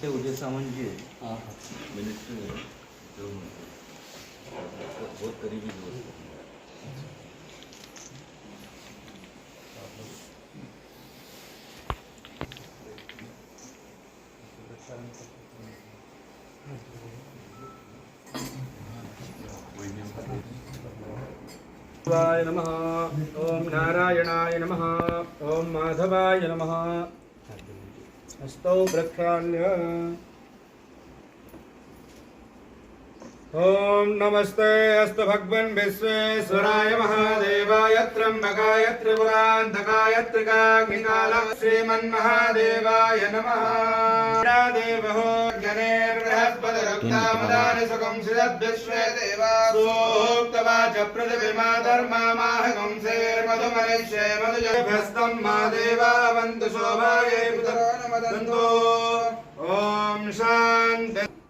ते उदय सामंत जी मिनिस्टर जो बहुत करीबी दोस्त शिवाय नारायणाय नमः। ॐ माधवाय नमः। हस्तौ प्रक्षाल्य ॐ नमस्ते अस्तु भगवन् विश्वेश्वराय महादेवाय त्र्यम्बकाय त्रिपुरान्तकाय त्रिकाग्निकालः श्रीमन्महादेवाय नमः। देवो मधुजभ्यस्तं मा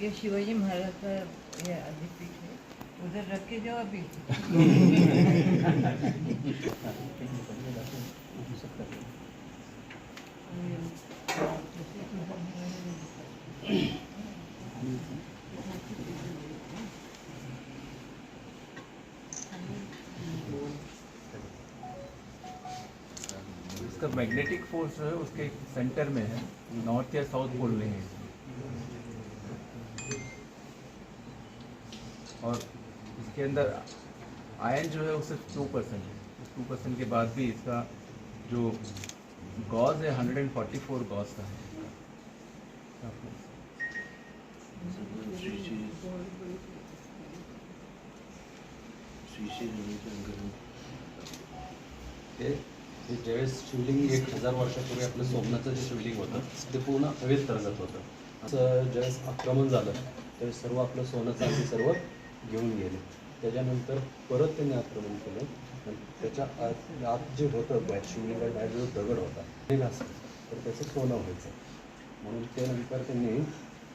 ये शिवाजी महाराज का ये अधिपीठ है। उधर रख के जाओ अभी। इसका मैग्नेटिक फोर्स जो है उसके सेंटर में है। नॉर्थ या साउथ पोल में है और इसके अंदर आयन जो है वो सिर्फ़ टू परसेंट है। टू परसेंट के बाद भी इसका जो गॉज है hundred and forty four gauge का है। इसका ज्यावेळेस शिवलिंग एक हजार वर्षापूर्वी आपलं सोमनाथचं जे शिवलिंग होतं ते पूर्ण हवेत तरंगत होतं. असं ज्यावेळेस आक्रमण झालं त्यावेळेस सर्व आपलं सोनं चांदी सर्व घेऊन गेले. त्याच्यानंतर परत त्यांनी आक्रमण केलं. त्याच्या आत आत जे होतं बाहेर शिवलिंगा बाहेर जो दगड होता ते घासलं. तर त्याचं सोनं व्हायचं. म्हणून त्यानंतर त्यांनी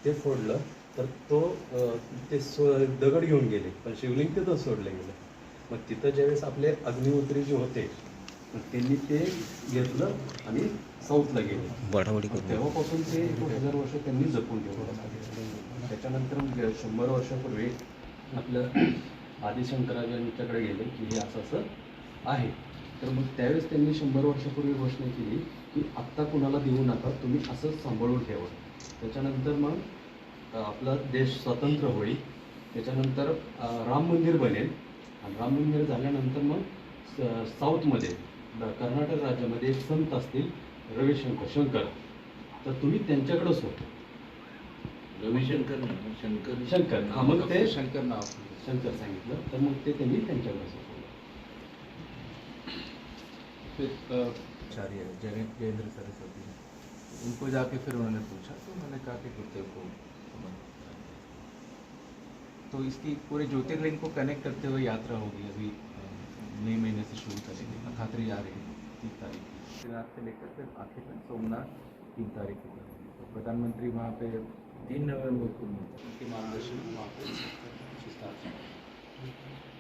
ते फोडलं. तर तो ते सो दगड घेऊन गेले. पण शिवलिंग तिथं सोडलं गेलं. मग तिथं ज्यावेळेस आपले अग्निहोत्री जे होते त्यांनी ते घेतलं आणि साऊथला गेले. मग तेव्हापासून ते एक हजार वर्ष त्यांनी जपून ठेवलं. त्याच्यानंतर मग शंभर वर्षापूर्वी आपलं आदिशंकराजांच्याकडे गेले की हे असं असं आहे. तर मग त्यावेळेस त्यांनी शंभर वर्षापूर्वी घोषणा केली की आत्ता कुणाला देऊ नका तुम्ही असंच सांभाळून ठेवा. त्याच्यानंतर मग आपला देश स्वतंत्र होईल. त्याच्यानंतर राम मंदिर बनेल. आणि राम मंदिर झाल्यानंतर मग स- साऊथमध्ये कर्नाटक राज्यामध्ये एक संत असतील रविशंकर शंकर. तर तुम्ही त्यांच्याकडंच होते रविशंकर नाही, शंकर. शंकर. हा मग ते शंकर नाव. शंकर सांगितलं. तर मग ते त्यांनी त्यांच्याकडे सोपवलं फिर अ, आचार्य जयेंद्र जयेंद्र सरस्वती. उनको जाके फिर उन्होंने पूछा तो उन्होंने कहा कि गुरुदेव को समर्पित। तो इसकी पूरे ज्योतिर्लिंग को कनेक्ट करते हुए यात्रा होगी अभी। मई महीने से शुरू करेंगे अखात्री आ रही है तीन तारीख को। श्रीनाथ से लेकर फिर आखिर तक सोमनाथ तीन तारीख को करेंगे। तो प्रधानमंत्री वहाँ पे तीन नवंबर को उनके मार्गदर्शन में वहाँ पे विस्तार से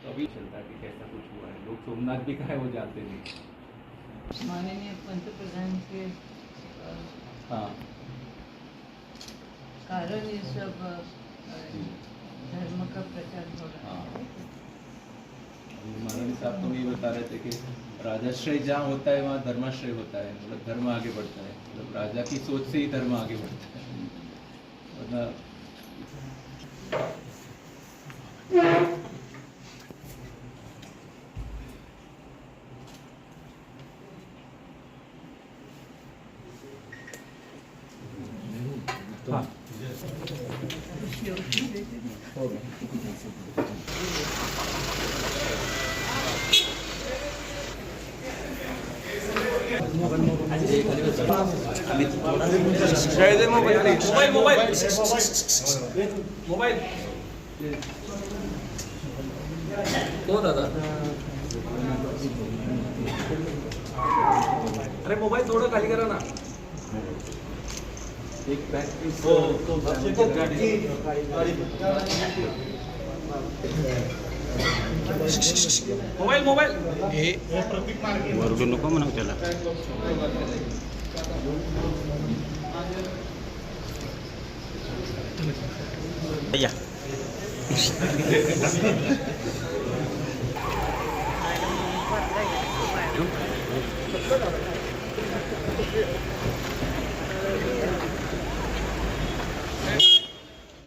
तो अभी चलता है कि कैसा कुछ हुआ है। लोग सोमनाथ भी कहा है वो जानते नहीं। माननीय पंतप्रधान के हाँ। कारण ये सब धर्म का प्रचार हो रहा है। माननीय साहब तो ये बता रहे थे कि राजाश्रय जहाँ होता है वहाँ धर्माश्रय होता है मतलब धर्म आगे बढ़ता है। मतलब राजा की सोच से ही धर्म आगे बढ़ता है। मतलब हाँ।, हाँ। Mobile mobile. मोबाईल मोबाईल हो दादा अरे मोबाईल थोडं खाली करा ना एक practice Mobile, mobile. Eh, baru dulu kok menang jalan. Iya.